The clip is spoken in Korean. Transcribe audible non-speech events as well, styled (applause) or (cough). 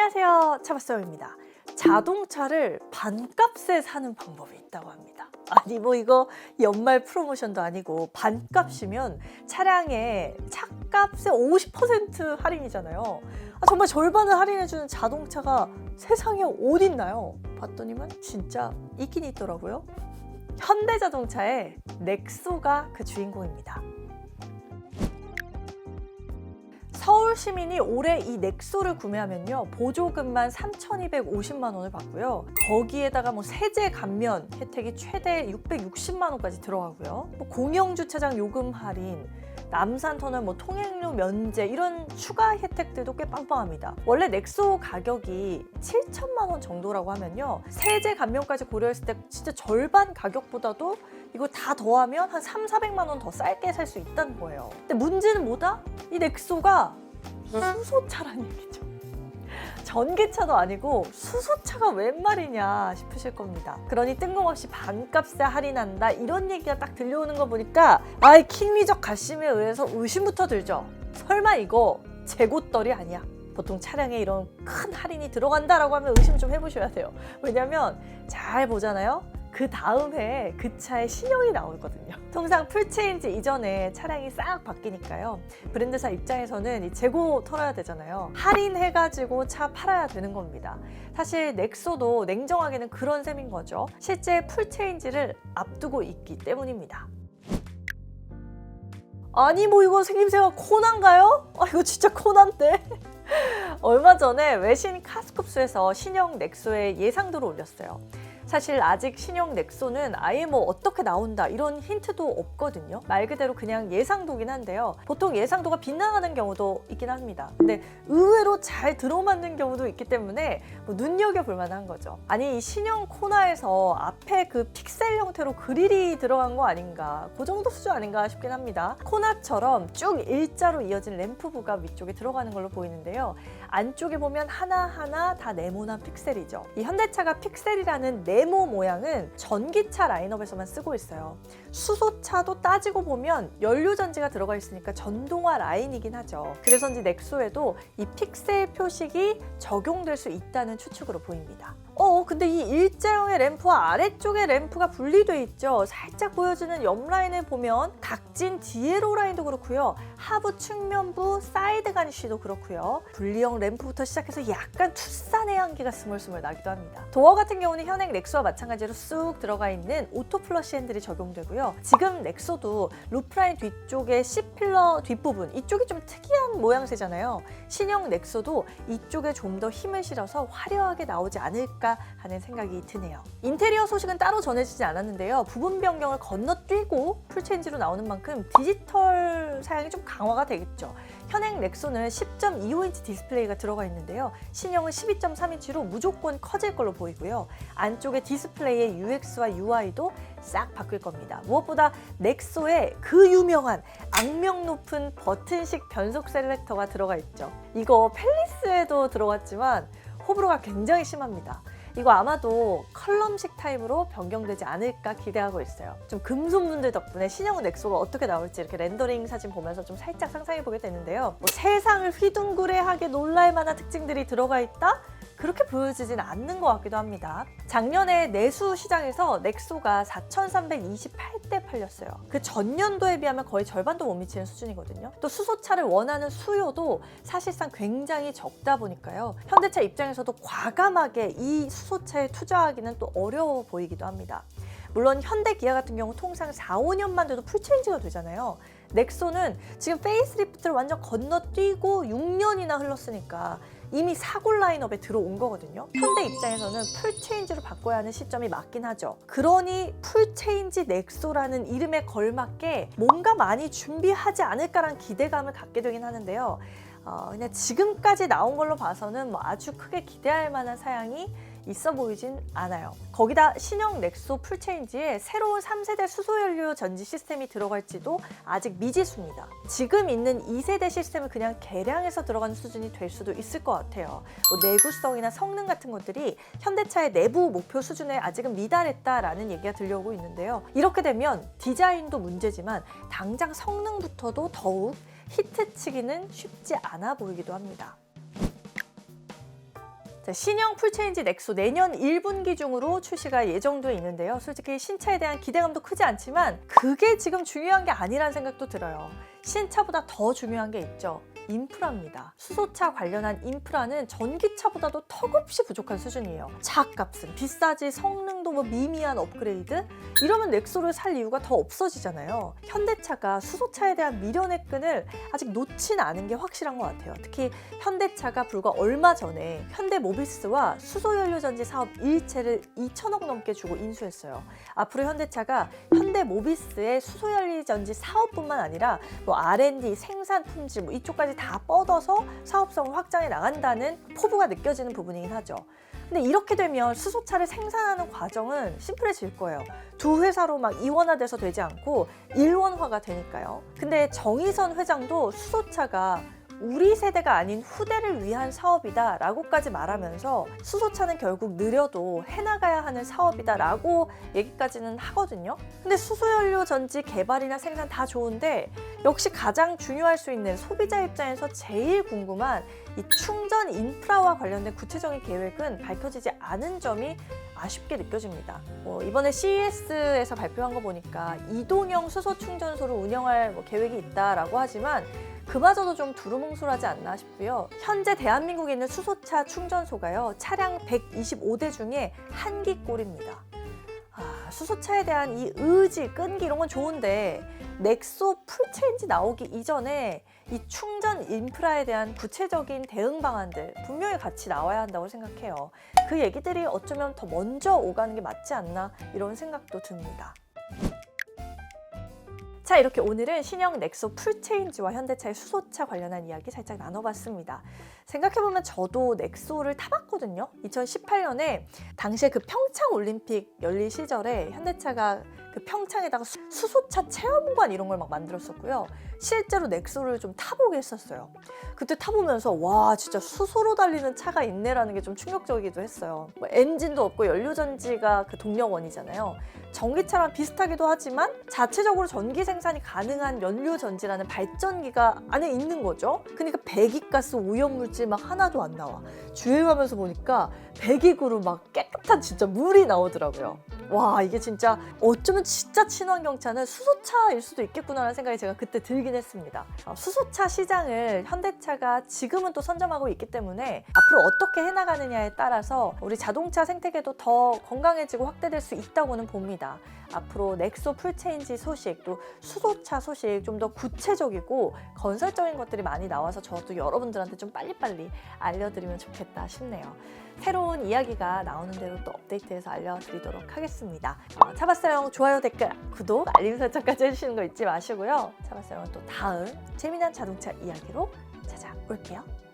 안녕하세요. 차박사입니다. 자동차를 반값에 사는 방법이 있다고 합니다. 아니 뭐 이거 연말 프로모션도 아니고 반값이면 차량의 차값의 50% 할인이잖아요. 아, 정말 절반을 할인해주는 자동차가 세상에 어디 있나요? 봤더니만 진짜 있긴 있더라고요. (laughs) 현대자동차의 넥소가 그 주인공입니다. 서울 시민이 올해 이 넥소를 구매하면요 보조금만 3,250만 원을 받고요 거기에다가 뭐 세제 감면 혜택이 최대 660만 원까지 들어가고요 뭐 공영 주차장 요금 할인 남산 터널 뭐 통행료 면제 이런 추가 혜택들도 꽤 빵빵합니다. 원래 넥소 가격이 7천만 원 정도라고 하면요. 세제 감면까지 고려했을 때 진짜 절반 가격보다도 이거 다 더하면 한 3, 400만 원 더 싸게 살 수 있다는 거예요. 근데 문제는 뭐다? 이 넥소가 수소차란 얘기죠. 전기차도 아니고 수소차가 웬 말이냐 싶으실 겁니다. 그러니 뜬금없이 반값에 할인한다 이런 얘기가 딱 들려오는 거 보니까 아이 킹미적 가심에 의해서 의심부터 들죠. 설마 이거 재고떨이 아니야? 보통 차량에 이런 큰 할인이 들어간다라고 하면 의심 좀 해보셔야 돼요. 왜냐면 잘 보잖아요. 그 다음 해에 그 차에 신형이 나오거든요. 통상 풀체인지 이전에 차량이 싹 바뀌니까요. 브랜드사 입장에서는 이 재고 털어야 되잖아요. 할인해가지고 차 팔아야 되는 겁니다. 사실 넥소도 냉정하게는 그런 셈인 거죠. 실제 풀체인지를 앞두고 있기 때문입니다. 아니 뭐 이거 생김새가 코난가요? 아 이거 진짜 코난데. (laughs) 얼마 전에 외신 카스쿱스에서 신형 넥소의 예상도를 올렸어요. 사실 아직 신형 넥소는 아예 뭐 어떻게 나온다 이런 힌트도 없거든요. 말 그대로 그냥 예상도긴 한데요. 보통 예상도가 빗나가는 경우도 있긴 합니다. 근데 의외로 잘 들어맞는 경우도 있기 때문에 뭐 눈여겨볼 만한 거죠. 아니 이 신형 코나에서 앞에 그 픽셀 형태로 그릴이 들어간 거 아닌가 그 정도 수준 아닌가 싶긴 합니다. 코나처럼 쭉 일자로 이어진 램프부가 위쪽에 들어가는 걸로 보이는데요. 안쪽에 보면 하나하나 다 네모난 픽셀이죠. 이 현대차가 픽셀이라는 네모 모양은 전기차 라인업에서만 쓰고 있어요. 수소차도 따지고 보면 연료전지가 들어가 있으니까 전동화 라인이긴 하죠. 그래서인지 넥소에도 이 픽셀 표식이 적용될 수 있다는 추측으로 보입니다. 어, 근데 이 일자형의 램프와 아래쪽의 램프가 분리돼 있죠. 살짝 보여지는 옆 라인을 보면 각진 디에로 라인도 그렇고요. 하부 측면부 사이드 가니쉬도 그렇고요. 분리형 램프부터 시작해서 약간 투싼의 향기가 스물스물 나기도 합니다. 도어 같은 경우는 현행 넥소와 마찬가지로 쑥 들어가 있는 오토 플러시 핸들이 적용되고요. 지금 넥소도 루프라인 뒤쪽에 C필러 뒷부분 이쪽이 좀 특이한 모양새잖아요. 신형 넥소도 이쪽에 좀 더 힘을 실어서 화려하게 나오지 않을까 하는 생각이 드네요. 인테리어 소식은 따로 전해지지 않았는데요. 부분 변경을 건너뛰고 풀체인지로 나오는 만큼 디지털 사양이 좀 강화가 되겠죠. 현행 넥소는 10.25인치 디스플레이가 들어가 있는데요. 신형은 12.3인치로 무조건 커질 걸로 보이고요. 안쪽에 디스플레이의 UX와 UI도 싹 바뀔 겁니다. 무엇보다 넥소에 그 유명한 악명 높은 버튼식 변속 셀렉터가 들어가 있죠. 이거 펠리스에도 들어갔지만 호불호가 굉장히 심합니다. 이거 아마도 컬럼식 타입으로 변경되지 않을까 기대하고 있어요. 좀 금손분들 덕분에 신형 넥소가 어떻게 나올지 이렇게 렌더링 사진 보면서 좀 살짝 상상해 보게 되는데요. 뭐 세상을 휘둥그레하게 놀랄 만한 특징들이 들어가 있다? 그렇게 보여지진 않는 것 같기도 합니다. 작년에 내수 시장에서 넥소가 4,328대 팔렸어요. 그 전년도에 비하면 거의 절반도 못 미치는 수준이거든요. 또 수소차를 원하는 수요도 사실상 굉장히 적다 보니까요. 현대차 입장에서도 과감하게 이 수소차에 투자하기는 또 어려워 보이기도 합니다. 물론 현대 기아 같은 경우 통상 4, 5년만 돼도 풀체인지가 되잖아요. 넥소는 지금 페이스리프트를 완전 건너뛰고 6년이나 흘렀으니까 이미 사골 라인업에 들어온 거거든요. 현대 입장에서는 풀체인지로 바꿔야 하는 시점이 맞긴 하죠. 그러니 풀체인지 넥소라는 이름에 걸맞게 뭔가 많이 준비하지 않을까라는 기대감을 갖게 되긴 하는데요. 어, 그냥 지금까지 나온 걸로 봐서는 뭐 아주 크게 기대할 만한 사양이 있어 보이진 않아요. 거기다 신형 넥소 풀체인지에 새로운 3세대 수소연료 전지 시스템이 들어갈지도 아직 미지수입니다. 지금 있는 2세대 시스템을 그냥 개량해서 들어가는 수준이 될 수도 있을 것 같아요. 뭐 내구성이나 성능 같은 것들이 현대차의 내부 목표 수준에 아직은 미달했다라는 얘기가 들려오고 있는데요. 이렇게 되면 디자인도 문제지만 당장 성능부터도 더욱 히트 치기는 쉽지 않아 보이기도 합니다. 자, 신형 풀체인지 넥소 내년 1분기 중으로 출시가 예정돼 있는데요. 솔직히 신차에 대한 기대감도 크지 않지만 그게 지금 중요한 게 아니라는 생각도 들어요. 신차보다 더 중요한 게 있죠. 인프라입니다. 수소차 관련한 인프라는 전기차보다도 턱없이 부족한 수준이에요. 차값은 비싸지 성능 도 뭐 미미한 업그레이드 이러면 넥소를 살 이유가 더 없어지잖아요. 현대차가 수소차에 대한 미련의 끈을 아직 놓진 않은 게 확실한 것 같아요. 특히 현대차가 불과 얼마 전에 현대모비스와 수소연료전지 사업 일체를 2천억 넘게 주고 인수했어요. 앞으로 현대차가 현대모비스의 수소연료전지 사업뿐만 아니라 뭐 R&D, 생산 품질 뭐 이쪽까지 다 뻗어서 사업성을 확장해 나간다는 포부가 느껴지는 부분이긴 하죠. 근데 이렇게 되면 수소차를 생산하는 과정 은 심플해질 거예요. 두 회사로 막 이원화돼서 되지 않고 일원화가 되니까요. 근데 정의선 회장도 수소차가 우리 세대가 아닌 후대를 위한 사업이다 라고까지 말하면서 수소차는 결국 느려도 해나가야 하는 사업이다 라고 얘기까지는 하거든요. 근데 수소연료 전지 개발이나 생산 다 좋은데 역시 가장 중요할 수 있는 소비자 입장에서 제일 궁금한 이 충전 인프라와 관련된 구체적인 계획은 밝혀지지 않은 점이 아쉽게 느껴집니다. 뭐 이번에 CES에서 발표한 거 보니까 이동형 수소 충전소를 운영할 뭐 계획이 있다라고 하지만 그마저도 좀 두루뭉술하지 않나 싶고요. 현재 대한민국에 있는 수소차 충전소가요. 차량 125대 중에 한 기꼴입니다. 아, 수소차에 대한 이 의지, 끈기 이런 건 좋은데 넥소 풀체인지 나오기 이전에 이 충전 인프라에 대한 구체적인 대응 방안들 분명히 같이 나와야 한다고 생각해요. 그 얘기들이 어쩌면 더 먼저 오가는 게 맞지 않나 이런 생각도 듭니다. 자 이렇게 오늘은 신형 넥소 풀체인지와 현대차의 수소차 관련한 이야기 살짝 나눠봤습니다. 생각해보면 저도 넥소를 타봤거든요. 2018년에 당시에 그 평창 올림픽 열릴 시절에 현대차가 그 평창에다가 수- 수소차 체험관 이런 걸 막 만들었었고요. 실제로 넥소를 좀 타보게 했었어요. 그때 타보면서 와 진짜 수소로 달리는 차가 있네라는 게 좀 충격적이기도 했어요. 뭐 엔진도 없고 연료전지가 그 동력원이잖아요. 전기차랑 비슷하기도 하지만 자체적으로 전기 생 산이 가능한 연료 전지라는 발전기가 안에 있는 거죠. 그러니까 배기가스 오염물질 막 하나도 안 나와. 주행하면서 보니까 배기구로 막 깨끗한 진짜 물이 나오더라고요. 와 이게 진짜 어쩌면 진짜 친환경차는 수소차일 수도 있겠구나라는 생각이 제가 그때 들긴 했습니다. 어, 수소차 시장을 현대차가 지금은 또 선점하고 있기 때문에 앞으로 어떻게 해나가느냐에 따라서 우리 자동차 생태계도 더 건강해지고 확대될 수 있다고는 봅니다. 앞으로 넥소 풀체인지 소식 또 수소차 소식 좀 더 구체적이고 건설적인 것들이 많이 나와서 저도 여러분들한테 좀 빨리빨리 알려드리면 좋겠다 싶네요. 새로운 이야기가 나오는 대로 또 업데이트해서 알려드리도록 하겠습니다. 어, 차바사용 좋아요 댓글 구독 알림 설정까지 해주시는 거 잊지 마시고요. 차바사용은 또 다음 재미난 자동차 이야기로 찾아올게요.